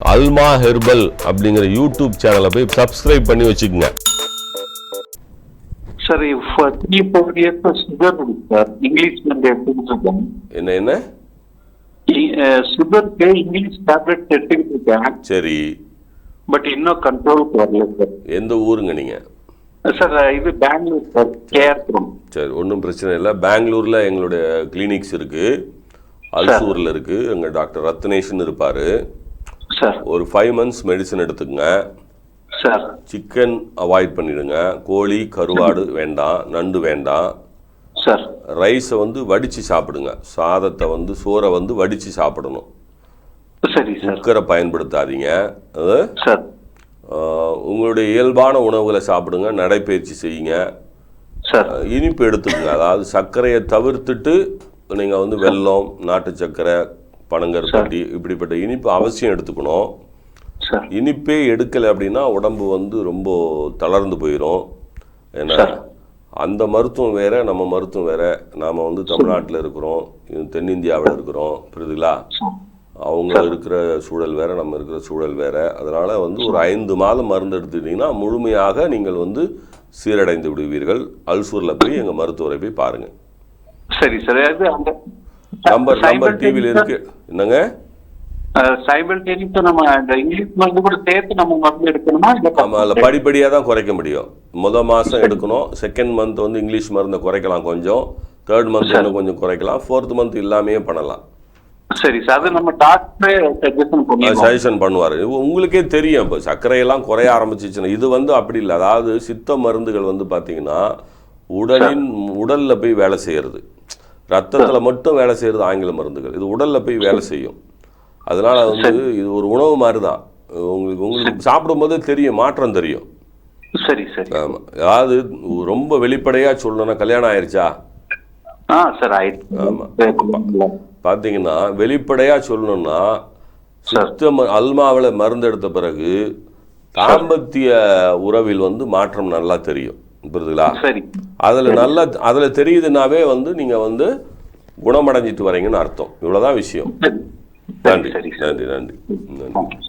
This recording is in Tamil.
அல்மா ஹெர்பல் அப்படிங்கிற யூடியூப் சேனலை போய் சப்ஸ்கிரைப் பண்ணி வச்சுக்கோங்க. Sir three four years sugar இருக்கு சார் இங்கிலீஷ் எடுத்துக்கிட்டு என்ன என்ன? சுகருக்கு இங்கிலீஷ் டேப்லெட் எடுத்துக்கிட்டு இருக்கேன். சரி. பட் இன்னும் கண்ட்ரோலுக்கு வரல சார் எந்த ஊருங்க நீங்கள் சார் இது பெங்களூர் சார் கேஆர்புரம் சரி ஒன்றும் பிரச்சனை இல்லை. பெங்களூரில் எங்களுடைய கிளினிக்ஸ் இருக்குது அல்சூரில் இருக்குது எங்கள் டாக்டர் ரத்னேஷ்னு இருப்பார். ஒரு ஃபைவ் மந்த்ஸ் மெடிசன் எடுத்துக்கங்க. சார் சிக்கன் அவாய்ட் பண்ணிடுங்க. கோழி கருவாடு வேண்டாம் நண்டு வேண்டாம். சார் ரைஸை வந்து வடித்து சாப்பிடுங்க. சாதத்தை வந்து சோறை வந்து வடித்து சாப்பிடணும். குக்கரை பயன்படுத்தாதீங்க. உங்களுடைய இயல்பான உணவுகளை சாப்பிடுங்க. நடைப்பயிற்சி செய்யுங்க. இனிப்பு எடுத்துக்கங்க. அதாவது சர்க்கரையை தவிர்த்துட்டு நீங்கள் வந்து வெல்லம் நாட்டு சர்க்கரை பனங்கருப்பட்டி இப்படிப்பட்ட இனிப்பு அவசியம் எடுத்துக்கணும். இனிப்பே எடுக்கலை அப்படின்னா உடம்பு வந்து ரொம்ப தளர்ந்து போயிடும் ஏன்னா. அந்த மருத்துவம் வேற நம்ம மருத்துவம் வேற. நாம வந்து தமிழ்நாட்டில் இருக்கிறோம். தென்னிந்தியாவில் இருக்கிறோம். புரியுதுங்களா? அவங்க இருக்கிற சூழல் வேற நம்ம இருக்கிற சூழல் வேற. அதனால வந்து ஒரு ஐந்து மாதம் மருந்து எடுத்துக்கிட்டீங்கன்னா முழுமையாக நீங்கள் வந்து சீரடைந்து விடுவீர்கள். அல்சூரில் போய் எங்கள் மருத்துவரை போய் பாருங்க. சரி சார். அது அந்த நம்பர் நம்பர் டிவியில் இருக்கு. என்னங்க? படிப்படியாக தான் குறைக்க முடியும். முத மாதம் எடுக்கணும். செகண்ட் மந்த் வந்து இங்கிலீஷ் மருந்தை குறைக்கலாம் கொஞ்சம். தேர்ட் மந்த் இன்னும் கொஞ்சம் குறைக்கலாம். ஃபோர்த் மந்த் இல்லாமையே பண்ணலாம். சரி சார் அது நம்ம டாக்டரே சஜஷன் பண்ணுவார். உங்களுக்கே தெரியும். இப்போ சர்க்கரையெல்லாம் குறைய ஆரம்பிச்சிச்சுன்னா இது வந்து அப்படி இல்லை. அதாவது சித்த மருந்துகள் வந்து பார்த்தீங்கன்னா உடலின் உடலில் போய் வேலை செய்கிறது ரத்தத்தில் மட்டும் வேலை செய்கிறது ஆங்கில மருந்துகள். இது உடலில் போய் வேலை செய்யும். அதனால வந்து இது ஒரு உணவு மாதிரி தான் உங்களுக்கு உங்களுக்கு சாப்பிடும்போது தெரியும் மாற்றம் தெரியும். சரி சரி. ஆமாம் அதாவது ரொம்ப வெளிப்படையாக சொல்லணும்னா கல்யாணம் ஆயிருச்சா? ஆ சார் ஆயிடுச்சு. பார்த்தீங்கன்னா வெளிப்படையாக சொல்லணும்னா சித்த அல்மாவில் மருந்து எடுத்த பிறகு தாம்பத்திய உறவில் வந்து மாற்றம் நல்லா தெரியும். புரியுதுங்களா? சரி. அதில் நல்லா அதில் தெரியுதுனாவே வந்து நீங்கள் வந்து குணமடைஞ்சிட்டு வரீங்கன்னு அர்த்தம். இவ்வளோதான் விஷயம். நன்றி. நன்றி நன்றி. நன்றி